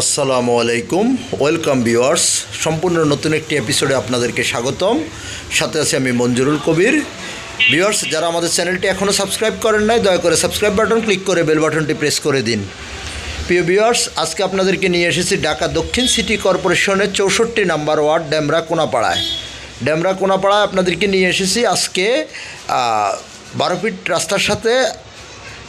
আসসালামু আলাইকুম। Welcome viewers সম্পূর্ণ নতুন একটি এপিসোডে আপনাদেরকে স্বাগতম। সাথে আছি আমি মঞ্জুরুল কবির। ভিউয়ার্স যারা আমাদের চ্যানেলটি এখনও সাবস্ক্রাইব করেন নাই, দয়া করে সাবস্ক্রাইব বাটন ক্লিক করে বেল বাটনটি প্রেস করে দিন। প্রিয় ভিউয়ার্স আজকে আপনাদেরকে নিয়ে এসেছি ঢাকা দক্ষিণ সিটি কর্পোরেশনের চৌষট্টি নাম্বার ওয়ার্ড ড্যামরা কোনাপাড়ায়। ড্যামরা কোনাপাড়ায় আপনাদেরকে নিয়ে এসেছি আজকে বারো ফিট রাস্তার সাথে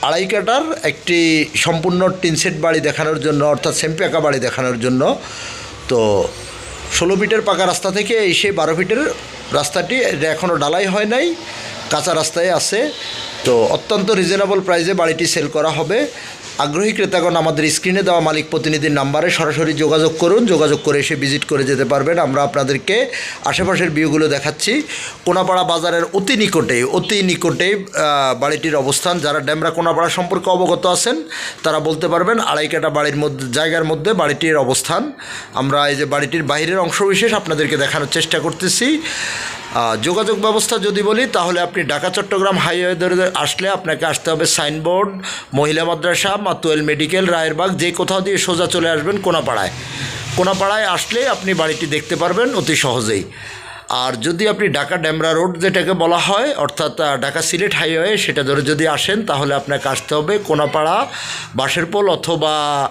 আড়াই কাটার একটি সম্পূর্ণ টিনসেট বাড়ি দেখানোর জন্য, অর্থাৎ সেম্পিয়াকা বাড়ি দেখানোর জন্য। তো ষোলো ফিটের পাকা রাস্তা থেকে এসে বারো ফিটের রাস্তাটি এখনও ডালাই হয় নাই, কাঁচা রাস্তায় আছে। তো অত্যন্ত রিজনেবল প্রাইসে বাড়িটি সেল করা হবে। আগ্রহী ক্রেতাগণ আমাদের স্ক্রিনে দেওয়া মালিক প্রতিনিধির নাম্বারে সরাসরি যোগাযোগ করুন। যোগাযোগ করে এসে ভিজিট করে যেতে পারবেন। আমরা আপনাদেরকে আশেপাশের ভিউগুলো দেখাচ্ছি। কোনাপাড়া বাজারের অতি নিকটে অতি নিকটে বাড়িটির অবস্থান। যারা ড্যামরা কোনাপাড়া সম্পর্কে অবগত আছেন, তারা বলতে পারবেন আড়াই কাটা বাড়ির মধ্যে, জায়গার মধ্যে বাড়িটির অবস্থান। আমরা এই যে বাড়িটির বাইরের অংশবিশেষ আপনাদেরকে দেখানোর চেষ্টা করতেছি। যোগাযোগ ব্যবস্থা যদি বলি, তাহলে আপনি ঢাকা চট্টগ্রাম হাইওয়ে ধরে আসলে আপনাকে আসতে হবে সাইনবোর্ড, মহিলা মাদ্রাসা, মাতুয়েল মেডিকেল, রায়েরবাগ, যে কোথাও দিয়ে সোজা চলে আসবেন কোনাপাড়ায়। কোনাপাড়ায় আসলে আপনি বাড়িটি দেখতে পারবেন অতি সহজেই। আর যদি আপনি ঢাকা ড্যামরা রোড যেটাকে বলা হয়, অর্থাৎ ঢাকা সিলেট হাইওয়ে, সেটা ধরে যদি আসেন, তাহলে আপনাকে আসতে হবে কোনাপাড়া, বাঁশেরপোল অথবা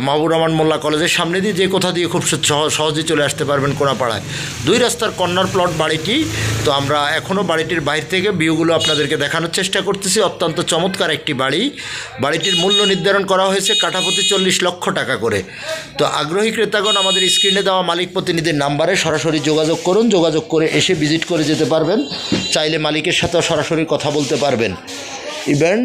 মাহবুর রহমান মোল্লা কলেজের সামনে দিয়ে যে কোথা দিয়ে খুব সহ- সহজেই চলে আসতে পারবেন কোনাপাড়ায়। দুই রাস্তার কর্নার প্লট বাড়িটি, তো আমরা এখনও বাড়িটির বাইরে থেকে ভিউগুলো আপনাদেরকে দেখানোর চেষ্টা করতেছি। অত্যন্ত চমৎকার একটি বাড়ি। বাড়িটির মূল্য নির্ধারণ করা হয়েছে কাঠাপতি চল্লিশ লক্ষ টাকা করে। তো আগ্রহী ক্রেতাগণ আমাদের স্ক্রিনে দেওয়া মালিক প্রতিনিধির নাম্বারে সরাসরি যোগাযোগ করুন। করে এসে ভিজিট করে যেতে পারবেন। চাইলে মালিকের সাথেও সরাসরি কথা বলতে পারবেন। ইভেন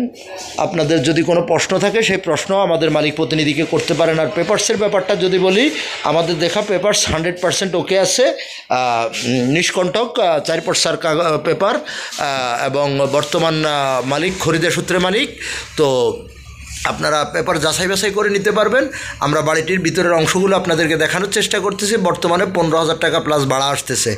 আপনাদের যদি কোনো প্রশ্ন থাকে, সেই প্রশ্ন আমাদের মালিক প্রতিনিধিকে করতে পারেন। আর পেপারসের ব্যাপারটা যদি বলি, আমাদের দেখা পেপারস হান্ড্রেড পার্সেন্ট ওকে আছে। নিষ্কণ্টক চার পর্সার পেপার এবং বর্তমান মালিক খরিদে সূত্রে মালিক। তো আপনারা পেপার যাচাই বাছাই করে নিতে পারবেন। আমরা বাড়িটির ভিতরের অংশগুলো আপনাদেরকে দেখানোর চেষ্টা করতেছি। বর্তমানে পনেরো হাজার টাকা প্লাস ভাড়া আসতেছে।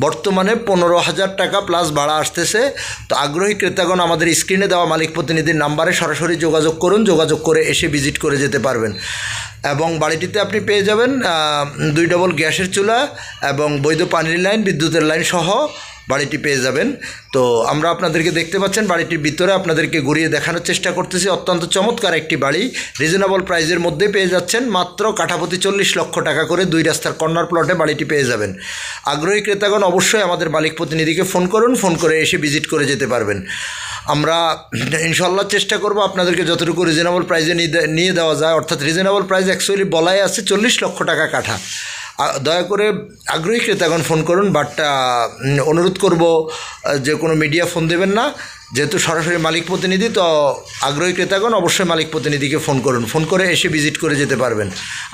বর্তমানে পনেরো হাজার টাকা প্লাস ভাড়া আসতেছে। তো আগ্রহী ক্রেতাগণ, আমাদের স্ক্রিনে দেওয়া মালিক প্রতিনিধির নাম্বারে সরাসরি যোগাযোগ করুন। যোগাযোগ করে এসে ভিজিট করে যেতে পারবেন। এবং বাড়িটিতে আপনি পেয়ে যাবেন দুই ডবল গ্যাসের চুলা এবং বৈধ পানির লাইন বিদ্যুতের লাইন সহ বাড়িটি পেয়ে যাবেন। তো আমরা আপনাদেরকে দেখতে পাচ্ছেন বাড়িটির ভিতরে আপনাদেরকে ঘুরিয়ে দেখানোর চেষ্টা করতেছি। অত্যন্ত চমৎকার একটি বাড়ি। রিজনেবল প্রাইজের মধ্যে পেয়ে যাচ্ছেন। মাত্র কাঠাপতি চল্লিশ লক্ষ টাকা করে দুই রাস্তার কর্নার প্লটে বাড়িটি পেয়ে যাবেন। আগ্রহী ক্রেতাগণ অবশ্যই আমাদের মালিক প্রতিনিধিকে ফোন করুন। ফোন করে এসে ভিজিট করে যেতে পারবেন। আমরা ইনশাল্লাহ চেষ্টা করব আপনাদেরকে যতটুকু রিজনেবল প্রাইজে নিয়ে দেওয়া যায়। অর্থাৎ রিজনেবল প্রাইস অ্যাকচুয়ালি বলাই আছে চল্লিশ লক্ষ টাকা কাঠা। দয়া করে আগ্রহী ক্রেতাগণ ফোন করুন বাটটা অনুরোধ করব যে কোনো মিডিয়া ফোন দেবেন না। যেহেতু সরাসরি মালিক প্রতিনিধি, তো আগ্রহী ক্রেতাগণ অবশ্যই মালিক প্রতিনিধিকে ফোন করুন। ফোন করে এসে ভিজিট করে যেতে পারবেন।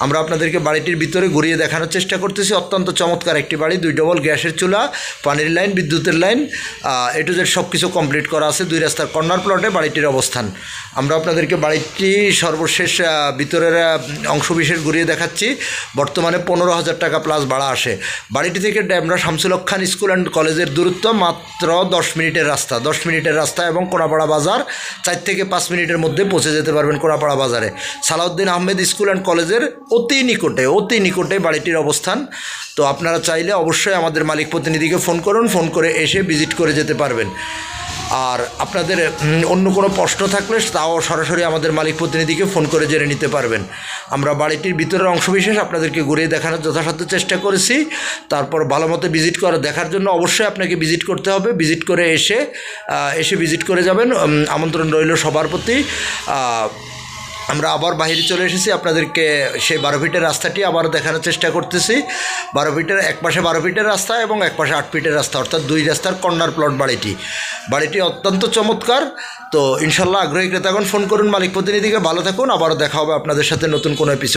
আমরা আপনাদেরকে বাড়িটির ভিতরে ঘুরিয়ে দেখানোর চেষ্টা করতেছি। অত্যন্ত চমৎকার একটি বাড়ি, দুই ডবল গ্যাসের চুলা, পানির লাইন, বিদ্যুতের লাইন এ টু জেড সব কিছু কমপ্লিট করা আছে দুই রাস্তার কর্নার প্লটে বাড়িটির অবস্থান। আমরা আপনাদেরকে বাড়িটি সর্বশেষ ভিতরের অংশবিশেষ ঘুরিয়ে দেখাচ্ছি। বর্তমানে পনেরো হাজার টাকা প্লাস ভাড়া আসে। বাড়িটি থেকে ড্যামরা শামসুল খান স্কুল অ্যান্ড কলেজের দূরত্ব মাত্র দশ মিনিটের রাস্তা। দশ মিনিটের রাস্তা এবং কোড়াপাড়া বাজার চার থেকে পাঁচ মিনিটের মধ্যে পৌঁছে যেতে পারবেন কোড়াপাড়া বাজারে। সালাউদ্দিন আহমেদ স্কুল অ্যান্ড কলেজের অতি নিকটে অতি নিকটে বাড়িটির অবস্থান। তো আপনারা চাইলে অবশ্যই আমাদের মালিক প্রতিনিধিকে ফোন করুন, ফোন করে এসে ভিজিট করে যেতে পারবেন। আর আপনাদের অন্য কোনো প্রশ্ন থাকলে তাও সরাসরি আমাদের মালিক প্রতিনিধিকে ফোন করে জেনে নিতে পারবেন। আমরা বাড়িটির ভিতরের অংশবিশেষ আপনাদেরকে ঘুরিয়ে দেখানোর যথাসাধ্য চেষ্টা করেছি। তারপর ভালো মতো ভিজিট করা, দেখার জন্য অবশ্যই আপনাকে ভিজিট করতে হবে। ভিজিট করে এসে এসে ভিজিট করে যাবেন। আমন্ত্রণ রইল সবার প্রতি। আমরা আবার বাহিরে চলে এসেছি। আপনাদেরকে সেই বারো ফিটের রাস্তাটি আবার দেখানোর চেষ্টা করতেছি। বারো ফিটের এক পাশে বারো ফিটের রাস্তা এবং এক পাশে আট ফিটের রাস্তা, অর্থাৎ দুই রাস্তার কর্নার প্লট বাড়িটি। বাড়িটি অত্যন্ত চমৎকার। তো ইনশাল্লাহ আগ্রহী ক্রেতাগণ, ফোন করুন মালিক প্রতিনিধিকে। ভালো থাকুন। আবারও দেখা হবে আপনাদের সাথে নতুন কোনো এপিসোড